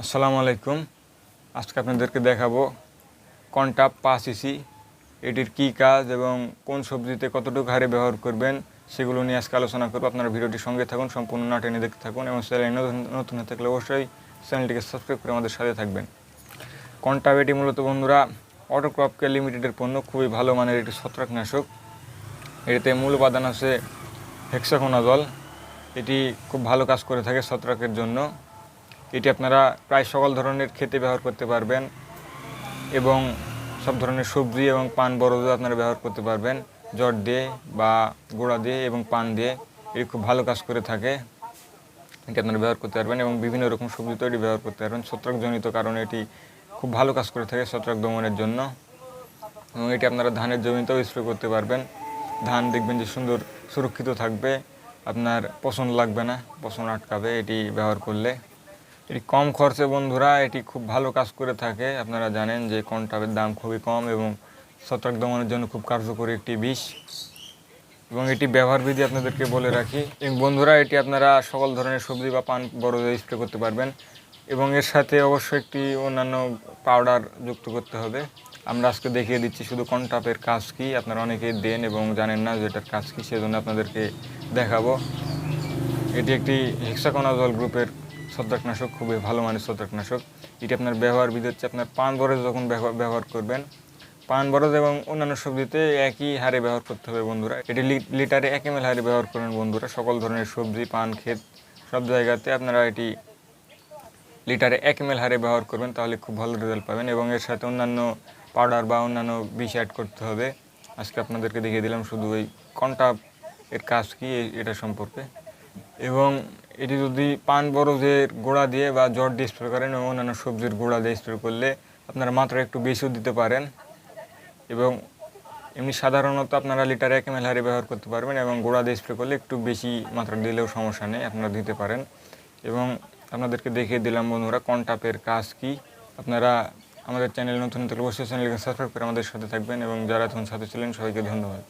আসসালামু আলাইকুম। আজকে আপনাদেরকে দেখাবো কন্টাপ পাঁচ ইসি এটির কী কাজ এবং কোন সবজিতে কতটুকু হারে ব্যবহার করবেন সেগুলো নিয়ে আজকে আলোচনা করব। আপনারা ভিডিওটি সঙ্গে থাকুন, সম্পূর্ণ না টেনে দেখতে থাকুন এবং চ্যানেল নতুন হয়ে থাকলে অবশ্যই চ্যানেলটিকে সাবস্ক্রাইব করে আমাদের সাথে থাকবেন। কন্টাপ এটি মূলত বন্ধুরা? অটোক্রপ কেয়ার লিমিটেডের পণ্য, খুবই ভালো মানের একটি ছত্রাকনাশক। এটিতে মূল উপাদান আছে হেক্সাকোনাজল এটি খুব ভালো কাজ করে থাকে ছত্রাকের জন্য। এটি আপনারা প্রায় সকল ধরনের খেতে ব্যবহার করতে পারবেন এবং সব ধরনের সবজি এবং পান বরজও আপনারা ব্যবহার করতে পারবেন। জ্বর দিয়ে বা গোড়া দিয়ে এবং পান দিয়ে এটি খুব ভালো কাজ করে থাকে। এটি আপনারা ব্যবহার করতে পারবেন এবং বিভিন্ন রকম সবজি তৈরি ব্যবহার করতে পারবেন। ছত্রাকজনিত কারণে এটি খুব ভালো কাজ করে থাকে ছত্রাক দমনের জন্য এবং এটি আপনারা ধানের জমিতেও স্প্রে করতে পারবেন। ধান দেখবেন যে সুন্দর সুরক্ষিত থাকবে, আপনার পছন্দ লাগবে না পছন্দ আটকাবে এটি ব্যবহার করলে। এটি কম খরচে বন্ধুরা, এটি খুব ভালো কাজ করে থাকে। আপনারা জানেন যে কনটাপের দাম খুবই কম এবং ছত্রাক দমনের জন্য খুব কার্যকরী একটি বিষ। এবং এটি ব্যবহার বিধি আপনাদেরকে বলে রাখি। এবং বন্ধুরা, এটি আপনারা সকল ধরনের সবজি বা পান বড় স্প্রে করতে পারবেন। এবং এর সাথে অবশ্যই একটি অন্যান্য পাউডার যুক্ত করতে হবে। আমরা আজকে দেখিয়ে দিচ্ছি শুধু কনটাপের কাজ কি। আপনারা অনেকেই দেন এবং জানেন না যে এটার কাজ কী, সেজন্য আপনাদেরকে দেখাবো। এটি একটি হেক্সাকোনাজল গ্রুপের ছত্রাকনাশক, খুবই ভালো মানের ছত্রাকনাশক। এটি আপনার ব্যবহার বিধি হচ্ছে আপনার পান বরজ যখন ব্যবহার করবেন, পান বরজ এবং অন্যান্য সবজিতে একই হারে ব্যবহার করতে হবে বন্ধুরা। এটি লিটারে এক এম হারে ব্যবহার করেন বন্ধুরা। সকল ধরনের সবজি, পান, ক্ষেত, সব জায়গাতে আপনারা এটি লিটারে এক এম হারে ব্যবহার করবেন, তাহলে খুব ভালো রেজাল্ট পাবেন এবং এর সাথে অন্যান্য পাউডার বা অন্যান্য বিষ অ্যাড করতে হবে। আজকে আপনাদেরকে দেখিয়ে দিলাম শুধু ওই কন্টা এর কাজ কি এটা সম্পর্কে। এবং এটি যদি পান বরজের গোড়া দিয়ে বা জ্বর দিয়ে স্প্রে করেন এবং অন্যান্য সবজির গোড়া দিয়ে স্প্রে করলে আপনারা মাত্রা একটু বেশিও দিতে পারেন। এবং এমনি সাধারণত আপনারা লিটার এক এম হারে ব্যবহার করতে পারবেন এবং গোড়া দিয়ে স্প্রে করলে একটু বেশি মাত্রা দিলেও সমস্যা নেই, আপনারা দিতে পারেন। এবং আপনাদেরকে দেখিয়ে দিলাম বন্ধুরা কন্টাপের কাজ কি। আপনারা আমাদের চ্যানেল নতুন থাকলে অবশ্যই চ্যানেলকে সাবস্ক্রাইব করে আমাদের সাথে থাকবেন এবং যারা এখন সাথে ছিলেন সবাইকে ধন্যবাদ।